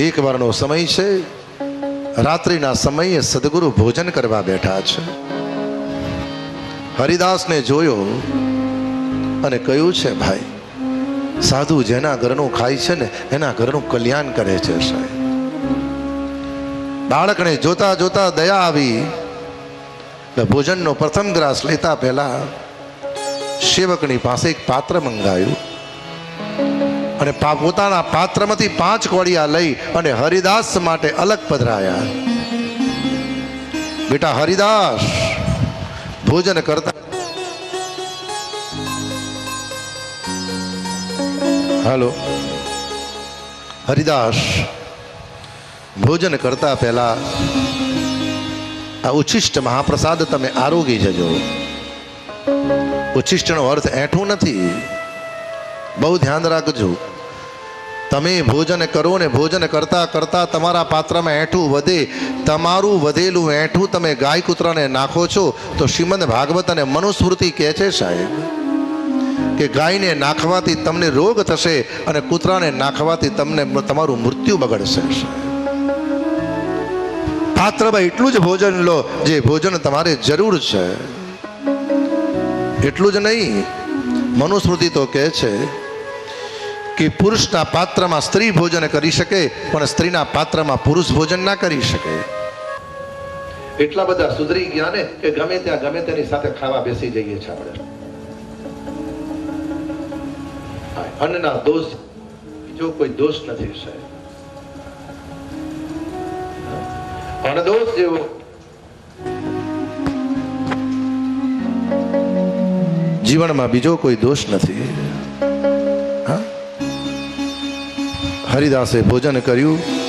એક વારનો સમય છે. રાત્રિના સમયે સદગુરુ ભોજન કરવા બેઠા છે. હરિદાસને જોયો અને કહ્યું છે, ભાઈ, સાધુ જેના ઘરનું ખાય છે ને, એના ઘરનું કલ્યાણ કરે છે, સાહેબ. બાળકને જોતા જોતા દયા આવી. ભોજનનો પ્રથમ ગ્રાસ લેતા પહેલા સેવકની પાસે એક પાત્ર મંગાયું. અને પોતાના પાત્રમાંથી પાંચ કોળિયા લઈ અને હરિદાસ માટે અલગ પધરાયા. બેટા હરિદાસ, ભોજન કરતા હાલો. હરિદાસ, ભોજન કરતા પહેલા આ ઉચ્છિષ્ટ મહાપ્રસાદ તમે આરોગી જજો. ઉચ્છિષ્ટનો અર્થ એઠું નથી. બહુ ધ્યાન રાખજો. તમે ભોજન કરો ને ભોજન કરતા કરતા તમારા પાત્રમાં એઠું વધે, તમારું વધેલું એઠું તમે ગાય કૂતરાને નાખો છો, તો શ્રીમદ ભાગવત અને મનુસ્મૃતિ કહે છે સાહેબ કે ગાયને નાખવાથી તમને રોગ થશે અને કૂતરાને નાખવાથી તમને તમારું મૃત્યુ બગડશે પાત્રમાં એટલું જ ભોજન લો જે ભોજન તમારે જરૂર છે. એટલું જ નહીં, મનુસ્મૃતિ તો કહે છે કે પુરુષના પાત્રમાં સ્ત્રી ભોજન કરી શકે, પણ સ્ત્રીના પાત્રમાં પુરુષ ભોજન ના કરી શકે. એટલા બધા સુધરી ગયા ને કે ગમે ત્યાં ગમે તેની સાથે ખાવા બેસી જઈએ છીએ આપણે. અન્નના દોષ, બીજો કોઈ દોષ નથી સાહેબ. અનદોષ જેવો. જીવનમાં બીજો કોઈ દોષ નથી. હરિદાસે ભોજન કર્યું.